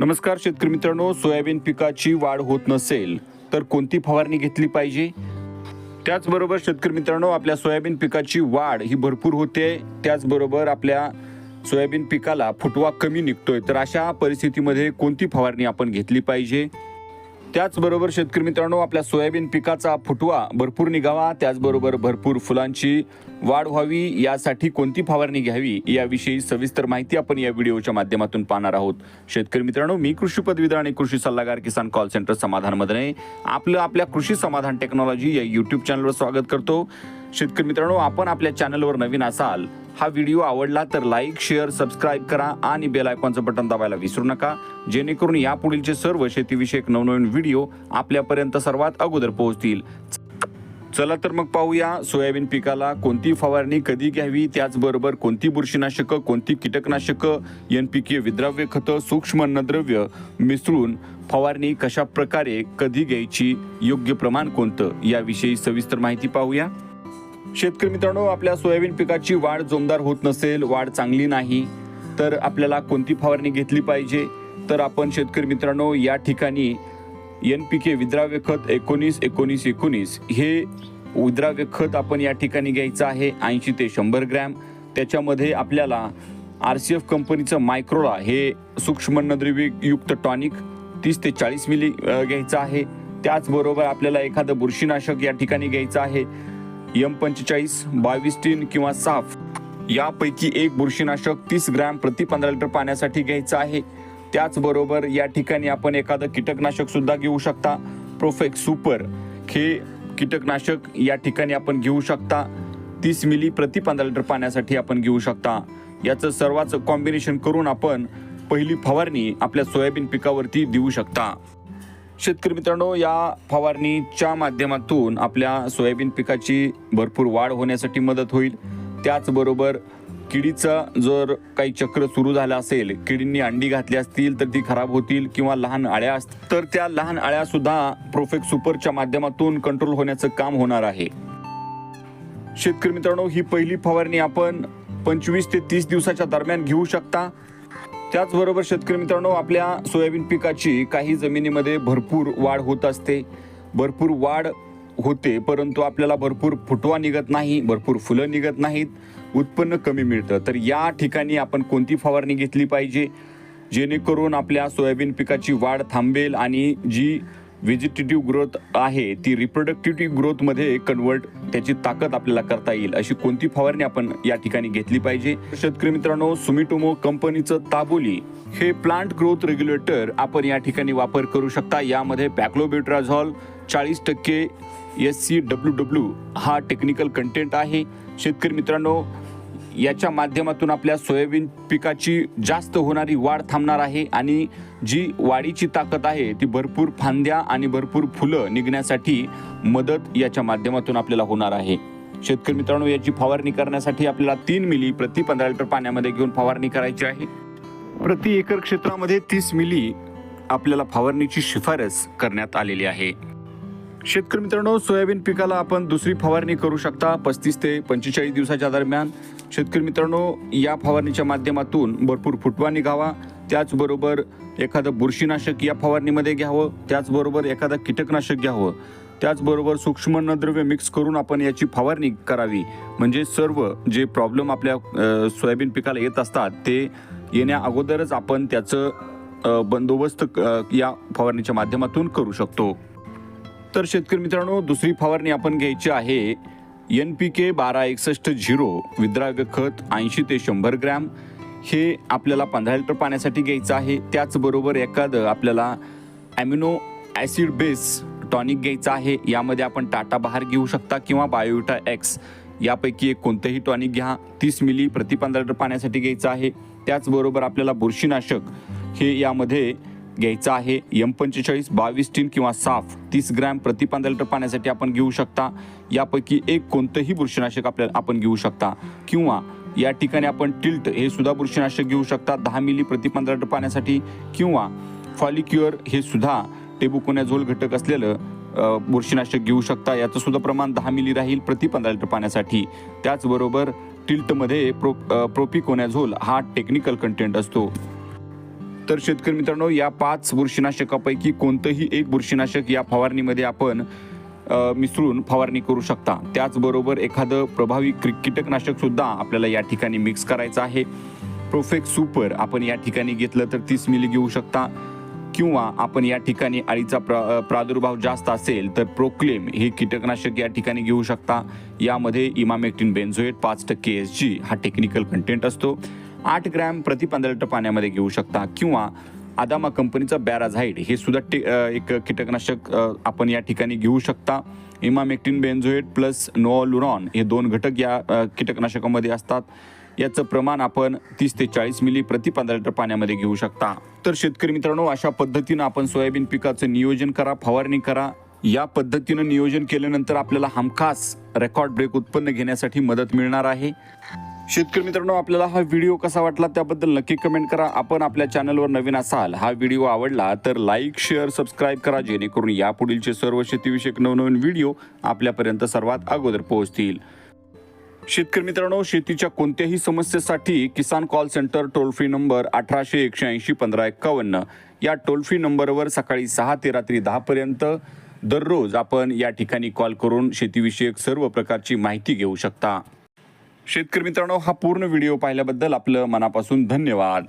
नमस्कार शेतकरी मित्रांनो. सोयाबीन पिकाची वाढ होत नसेल तर कोणती फवारणी घेतली पाहिजे? त्याचबरोबर शेतकरी मित्रांनो आपल्या सोयाबीन पिकाची वाढ ही भरपूर होते. त्याचबरोबर आपल्या सोयाबीन पिकाला फुटवा कमी निघतोय. तर अशा परिस्थितीमध्ये कोणती फवारणी आपण घेतली पाहिजे? त्याचबरोबर शेतकरी मित्रांनो आपल्या सोयाबीन पिकाचा फुटवा भरपूर निघावा त्याचबरोबर भरपूर फुलांची वाढ व्हावी यासाठी कोणती फवारणी घ्यावी याविषयी सविस्तर माहिती आपण या व्हिडिओच्या माध्यमातून पाहणार आहोत. शेतकरी मित्रांनो मी कृषी पदवीधर आणि कृषी सल्लागार किसान कॉल सेंटर समाधान मधने आपलं आपल्या कृषी समाधान टेक्नॉलॉजी या युट्यूब चॅनलवर स्वागत करतो. शेतकरी मित्रांनो आपण आपल्या चॅनलवर नवीन असाल हा व्हिडिओ आवडला तर लाईक शेअर सबस्क्राईब करा आणि बेल आयकॉनचं बटन दाबायला विसरू नका. जेणेकरून यापुढीलचे सर्व शेतीविषयक नवनवीन व्हिडिओ आपल्यापर्यंत सर्वात अगोदर पोहोचतील. चला तर मग पाहूया सोयाबीन पिकाला कोणती फवारणी कधी घ्यावी त्याचबरोबर कोणती बुरशीनाशकं कोणती कीटकनाशकं एन पी के विद्राव्य खतं सूक्ष्म अन्नद्रव्य मिसळून फवारणी कशा प्रकारे कधी घ्यायची योग्य प्रमाण कोणतं याविषयी सविस्तर माहिती पाहूया. शेतकरी मित्रांनो आपल्या सोयाबीन पिकाची वाढ जोमदार होत नसेल वाढ चांगली नाही तर आपल्याला कोणती फवारणी घेतली पाहिजे? तर आपण शेतकरी मित्रांनो या ठिकाणी एन पी के विद्राव्य खत एकोणीस एकोणीस एकोणीस हे विद्राव्य खत आपण या ठिकाणी घ्यायचं आहे ऐंशी ते शंभर ग्रॅम. त्याच्यामध्ये आपल्याला आर सी एफ कंपनीचं मायक्रोला हे सूक्ष्म युक्त टॉनिक तीस ते चाळीस मिली घ्यायचं आहे. त्याचबरोबर आपल्याला एखादं बुरशीनाशक या ठिकाणी घ्यायचं आहे. एम पंचेचाळीस बावीस टीन किंवा साफ. यापैकी एक बुरशीनाशक तीस ग्रॅम प्रति पंधरा लिटर पाण्यासाठी घ्यायचं आहे. त्याचबरोबर या ठिकाणी आपण एखादं कीटकनाशक सुद्धा घेऊ शकता. प्रोफेक्स सुपर हे कीटकनाशक या ठिकाणी आपण घेऊ शकता. तीस मिली प्रति पंधरा लिटर पाण्यासाठी आपण घेऊ शकता. याचं सर्वाचं कॉम्बिनेशन करून आपण पहिली फवारणी आपल्या सोयाबीन पिकावरती देऊ शकता. शेतकरी मित्रांनो या फवारणीच्या माध्यमातून आपल्या सोयाबीन पिकाची भरपूर वाढ होण्यासाठी मदत होईल. त्याचबरोबर किडीचं जर काही चक्र सुरू झालं असेल किडींनी अंडी घातली असतील तर ती खराब होतील किंवा लहान आळ्या असतील तर त्या लहान आळ्या सुद्धा प्रोफेक्ट सुपरच्या माध्यमातून कंट्रोल होण्याचं काम होणार आहे. शेतकरी मित्रांनो ही पहिली फवारणी आपण पंचवीस ते तीस दिवसाच्या दरम्यान घेऊ शकता. त्याचबरोबर शेतकरी मित्रांनो आपल्या सोयाबीन पिकाची काही जमिनीमध्ये भरपूर वाढ होत असते. भरपूर वाढ होते परंतु आपल्याला भरपूर फुटवा निघत नाही भरपूर फुलं निघत नाहीत उत्पन्न कमी मिळतं. तर या ठिकाणी आपण कोणती फवारणी घेतली पाहिजे? जेणेकरून आपल्या सोयाबीन पिकाची वाढ थांबेल आणि जी व्हेजिटेटिव्ह ग्रोथ आहे ती रिप्रोडक्टिव्ह ग्रोथमध्ये कन्वर्ट त्याची ताकद आपल्याला करता येईल. अशी कोणती फवारणी आपण या ठिकाणी घेतली पाहिजे? शेतकरी मित्रांनो सुमिटोमो कंपनीचं ताबोली हे प्लांट ग्रोथ रेग्युलेटर आपण या ठिकाणी वापर करू शकता. यामध्ये पॅक्लोबेट्राझॉल चाळीस टक्के एस सी डब्ल्यू डब्ल्यू हा टेक्निकल कंटेंट आहे. शेतकरी मित्रांनो याच्या माध्यमातून आपल्या सोयाबीन पिकाची जास्त होणारी वाढ थांबणार आहे आणि जी वाढीची ताकद आहे ती भरपूर फांद्या आणि भरपूर फुलं निघण्यासाठी मदत याच्या माध्यमातून आपल्याला होणार आहे. शेतकरी मित्रांनो याची फवारणी करण्यासाठी आपल्याला तीन मिली प्रति पंधरा लिटर पाण्यामध्ये घेऊन फवारणी करायची आहे. प्रति एकर क्षेत्रामध्ये तीस मिली आपल्याला फवारणीची शिफारस करण्यात आलेली आहे. शेतकरी मित्रांनो सोयाबीन पिकाला आपण दुसरी फवारणी करू शकता. पस्तीस ते पंचेचाळीस दिवसाच्या दरम्यान शेतकरी मित्रांनो या फवारणीच्या माध्यमातून भरपूर फुटवा निघावा. त्याचबरोबर एखादं बुरशीनाशक या फवारणीमध्ये घ्यावं. त्याचबरोबर एखादं कीटकनाशक घ्यावं. त्याचबरोबर सूक्ष्म मिक्स करून आपण याची फवारणी करावी. म्हणजे सर्व जे प्रॉब्लेम आपल्या सोयाबीन पिकाला येत असतात ते येण्या अगोदरच आपण त्याचं बंदोबस्त या फवारणीच्या माध्यमातून करू शकतो. तर शेतकरी मित्रांनो दुसरी फवारणी आपण घ्यायची आहे. एन पी के बारा एकसष्ट झिरो विद्राव्य खत ऐंशी ते शंभर ग्रॅम. हे आपल्याला पंधरा लिटर पाण्यासाठी घ्यायचं आहे. त्याचबरोबर एखादं आपल्याला ॲमिनो ॲसिड बेस टॉनिक घ्यायचं आहे. यामध्ये आपण टाटा बहार घेऊ शकता किंवा बायोविटा एक्स यापैकी एक कोणतंही टॉनिक घ्या. तीस मिली प्रति पंधरा लिटर पाण्यासाठी घ्यायचं आहे. त्याचबरोबर आपल्याला बुरशीनाशक हे यामध्ये घ्यायचं आहे. एम पंचेचाळीस बावीस टीन किंवा साफ तीस ग्रॅम प्रति पंधरा लिटर पाण्यासाठी आपण घेऊ शकता. यापैकी एक कोणतंही बुरशीनाशक आपल्याला आपण घेऊ शकता. किंवा या ठिकाणी आपण टिल्ट हे सुद्धा बुरशीनाशक घेऊ शकता. दहा मिली प्रति पंधरा लिटर पाण्यासाठी. किंवा फॉलिक्युअर हे सुद्धा टेबुकोन्याझोल घटक असलेलं बुरशीनाशक घेऊ शकता. याचं सुद्धा प्रमाण दहा मिली राहील प्रति पंधरा लिटर पाण्यासाठी. त्याचबरोबर टिल्टमध्ये प्रो अ, प्रोपिकोनॅझोल हा टेक्निकल कंटेंट असतो. तर शेतकरी मित्रांनो या पाच बुरशीनाशकापैकी कोणतंही एक बुरशीनाशक या फवारणीमध्ये आपण मिसळून फवारणी करू शकता. त्याचबरोबर एखादं प्रभावी क्रि- कीटकनाशक सुद्धा आपल्याला या ठिकाणी मिक्स करायचं आहे. प्रोफेक्ट सुपर आपण या ठिकाणी घेतलं तर तीस मिली घेऊ शकता. किंवा आपण या ठिकाणी अळीचा प्रा प्रादुर्भाव जास्त असेल तर प्रोक्लेम हे कीटकनाशक या ठिकाणी घेऊ शकता. यामध्ये इमामेक्टिन बेन्झोएट पाच टक्के एस जी हा टेक्निकल कंटेंट असतो. आठ ग्रॅम प्रति पंधरा लिटर पाण्यामध्ये घेऊ शकता किंवा आदामा कंपनीचं बॅराझाईड हे सुद्धा टे एक कीटकनाशक आपण या ठिकाणी घेऊ शकता. इमामेक्टिन बेन्झोएट प्लस नोअलुरॉन हे दोन घटक या कीटकनाशकामध्ये असतात. याचं प्रमाण आपण तीस ते चाळीस मिली प्रति पंधरा लिटर पाण्यामध्ये घेऊ शकता. तर शेतकरी मित्रांनो अशा पद्धतीनं आपण सोयाबीन पिकाचं नियोजन करा फवारणी करा. या पद्धतीनं नियोजन केल्यानंतर आपल्याला हमखास रेकॉर्ड ब्रेक उत्पन्न घेण्यासाठी मदत मिळणार आहे. शेतकरी मित्रांनो आपल्याला हा व्हिडिओ कसा वाटला त्याबद्दल नक्की कमेंट करा. आपण आपल्या चॅनलवर नवीन असाल हा व्हिडिओ आवडला तर लाईक शेअर सबस्क्राईब करा जेणेकरून यापुढीलचे सर्व शेतीविषयक नवनवीन व्हिडिओ आपल्यापर्यंत सर्वात अगोदर पोहोचतील. शेतकरी मित्रांनो शेतीच्या कोणत्याही समस्येसाठी किसान call centre toll free number अठराशे एकशे ऐंशी पंधरा एक्कावन्न या टोल फ्री नंबरवर सकाळी सहा ते रात्री दहापर्यंत दररोज आपण या ठिकाणी कॉल करून शेतीविषयक सर्व प्रकारची माहिती घेऊ शकता. शेतकरी मित्रांनो हा पूर्ण व्हिडिओ पाहिल्याबद्दल आपलं मनापासून धन्यवाद.